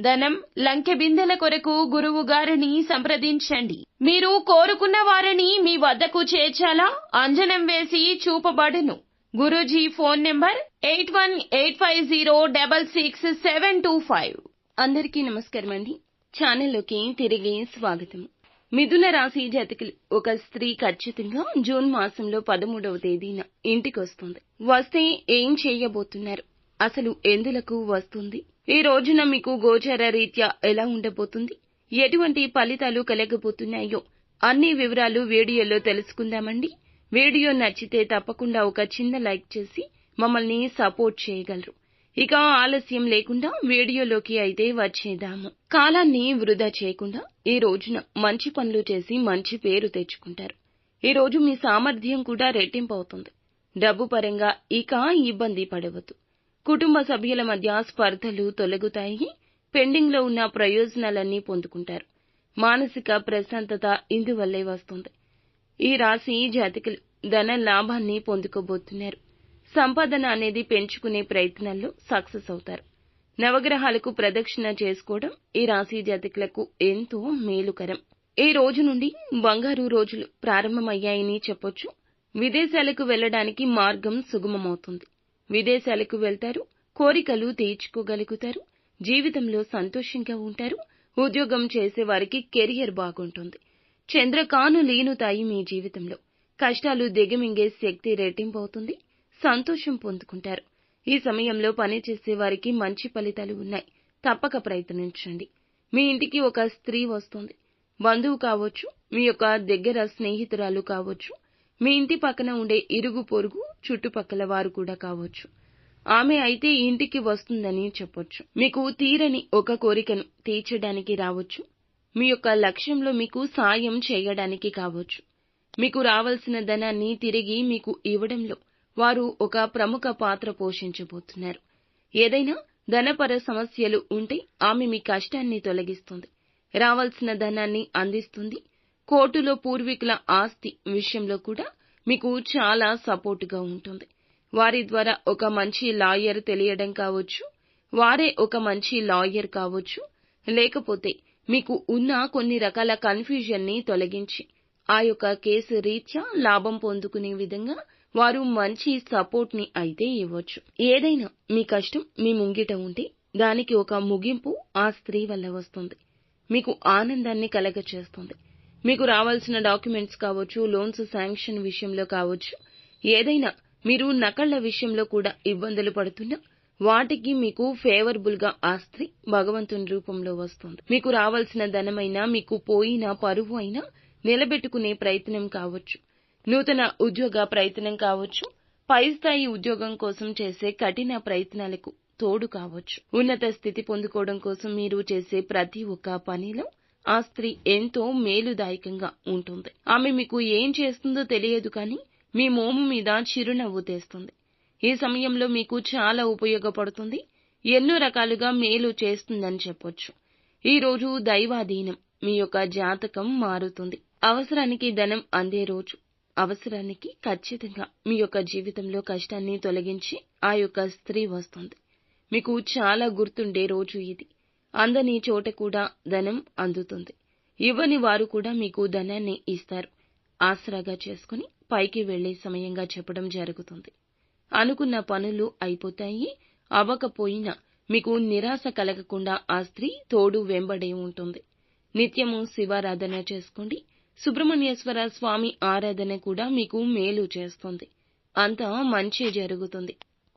ధనం లంకె బిందెల కొరకు గురువు గారిని సంప్రదించండి. మీరు కోరుకున్న వారిని మీ వద్దకు చేర్చాలా? అంజనం వేసి చూపబడును. Guruji phone number eight one eight five zero double six seven two five. అందరికీ నమస్కారం అండి. ఛానల్లోకి తిరిగి స్వాగతం. మిథున రాశి జాతకులు ఒక స్త్రీ ఖచ్చితంగా జూన్ మాసంలో పదమూడవ తేదీన ఇంటికి వస్తుంది వస్తే ఏం చేయబోతున్నారు? అసలు ఎందులకు వస్తుంది? ఈ రోజున మీకు గోచర రీత్యా ఎలా ఉండబోతుంది? ఎటువంటి ఫలితాలు కలగబోతున్నాయో? అన్ని వివరాలు వీడియోలో తెలుసుకుందామండి. వీడియో నచ్చితే తప్పకుండా ఒక చిన్న లైక్ చేసి మమ్మల్ని సపోర్ట్ చేయగలరు. ఇక ఆలస్యం లేకుండా వీడియోలోకి అయితే వచ్చేదాము కాలాన్ని వృధా చేయకుండా ఈ రోజున మంచి పనులు చేసి మంచి పేరు తెచ్చుకుంటారు. ఈ రోజు మీ సామర్థ్యం కూడా రెట్టింపు అవుతుంది. డబ్బు పరంగా ఇక ఇబ్బంది పడవద్దు. కుటుంబ సభ్యుల మధ్య స్పర్ధలు తొలగుతాయి పెండింగ్లో ఉన్న ప్రయోజనాలన్నీ పొందుకుంటారు. మానసిక ప్రశాంతత ఇందువల్లే వస్తుంది. ఈ రాశి జాతకులు ధన లాభాన్ని పొందుకోబోతున్నారు. సంపాదన అనేది పెంచుకునే ప్రయత్నాల్లో సక్సెస్ అవుతారు. నవగ్రహాలకు ప్రదక్షిణ చేసుకోవడం ఈ రాశి జాతకులకు ఎంతో మేలుకరం. ఈ రోజు నుండి బంగారు రోజులు ప్రారంభమయ్యాయని చెప్పొచ్చు. విదేశాలకు వెళ్ళడానికి మార్గం సుగమమవుతుంది. విదేశాలకు వెళ్తారు కోరికలు తీర్చుకోగలుగుతారు జీవితంలో సంతోషంగా ఉంటారు ఉద్యోగం చేసే వారికి కెరియర్ బాగుంటుంది. చంద్రకాను లీనుతాయి మీ జీవితంలో. కష్టాలు దిగమింగే శక్తి రెట్టింపు అవుతుంది సంతోషం పొందుకుంటారు. ఈ సమయంలో పనిచేసే వారికి మంచి ఫలితాలు ఉన్నాయి. తప్పక ప్రయత్నించండి. మీ ఇంటికి ఒక స్త్రీ వస్తుంది. బంధువు కావచ్చు మీ యొక్క దగ్గర స్నేహితురాలు కావచ్చు మీ ఇంటి పక్కన ఉండే ఇరుగు పొరుగు చుట్టుపక్కల వారు కూడా కావచ్చు. ఆమె అయితే ఇంటికి వస్తుందని చెప్పొచ్చు. మీకు తీరని ఒక కోరికను తీర్చడానికి రావచ్చు. మీ యొక్క లక్ష్యంలో మీకు సాయం చేయడానికి కావచ్చు. మీకు రావాల్సిన ధనాన్ని తిరిగి మీకు ఇవ్వడంలో వారు ఒక ప్రముఖ పాత్ర పోషించబోతున్నారు. ఏదైనా ధనపర సమస్యలు ఉంటే ఆమె మీ కష్టాన్ని తొలగిస్తుంది. రావాల్సిన ధనాన్ని అందిస్తుంది. కోర్టులో పూర్వీకుల ఆస్తి విషయంలో కూడా మీకు చాలా సపోర్టుగా ఉంటుంది. వారి ద్వారా ఒక మంచి లాయర్ తెలియడం కావచ్చు వారే ఒక మంచి లాయర్ కావచ్చు. లేకపోతే మీకు ఉన్న కొన్ని రకాల కన్ఫ్యూజన్ని తొలగించి ఆ యొక్క కేసు రీత్యా లాభం పొందుకునే విధంగా వారు మంచి సపోర్ట్ని అయితే ఇవ్వచ్చు. ఏదైనా మీ కష్టం మీ ముంగిట ఉంటే దానికి ఒక ముగింపు ఆ స్త్రీ వల్ల వస్తుంది. మీకు ఆనందాన్ని కలగచేస్తుంది. మీకు రావాల్సిన డాక్యుమెంట్స్ కావచ్చు లోన్స్ శాంక్షన్ విషయంలో కావచ్చు ఏదైనా మీరు నకళ్ళ విషయంలో కూడా ఇబ్బందులు పడుతున్నా వాటికి మీకు ఫేవరబుల్గా ఆస్తి భగవంతుని రూపంలో వస్తుంది. మీకు రావాల్సిన ధనమైనా మీకు పోయిన పరువు అయినా నిలబెట్టుకునే ప్రయత్నం కావచ్చు. నూతన ఉద్యోగ ప్రయత్నం కావచ్చు. పై స్థాయి ఉద్యోగం కోసం చేసే కఠిన ప్రయత్నాలకు తోడు కావచ్చు. ఉన్నత స్థితి పొందుకోవడం కోసం మీరు చేసే ప్రతి ఒక్క పనిలో ఆ స్త్రీ ఎంతో మేలుదాయకంగా ఉంటుంది. ఆమె మీకు ఏం చేస్తుందో తెలియదు కానీ మీ మోము మీద చిరునవ్వు తెస్తుంది. ఈ సమయంలో మీకు చాలా ఉపయోగపడుతుంది. ఎన్నో రకాలుగా మేలు చేస్తుందని చెప్పొచ్చు. ఈ రోజు దైవాధీనం మీ యొక్క జాతకం మారుతుంది. అవసరానికి ధనం అందే రోజు. అవసరానికి ఖచ్చితంగా మీ యొక్క జీవితంలో కష్టాన్ని తొలగించి ఆ యొక్క స్త్రీ వస్తుంది. మీకు చాలా గుర్తుండే రోజు ఇది. అందని చోట కూడా ధనం అందుతుంది. ఇవ్వని వారు కూడా మీకు ధనాన్ని ఇస్తారు. ఆసరాగా చేసుకుని పైకి వెళ్ళే సమయంగా చెప్పడం జరుగుతుంది. అనుకున్న పనులు అయిపోతాయి. అవ్వకపోయినా మీకు నిరాశ కలగకుండా ఆ స్త్రీ తోడు వెంబడే ఉంటుంది. నిత్యము శివారాధన చేసుకోండి. సుబ్రహ్మణ్యేశ్వర స్వామి ఆరాధన కూడా మీకు మేలు చేస్తుంది. అంతా మంచి జరుగుతుంది.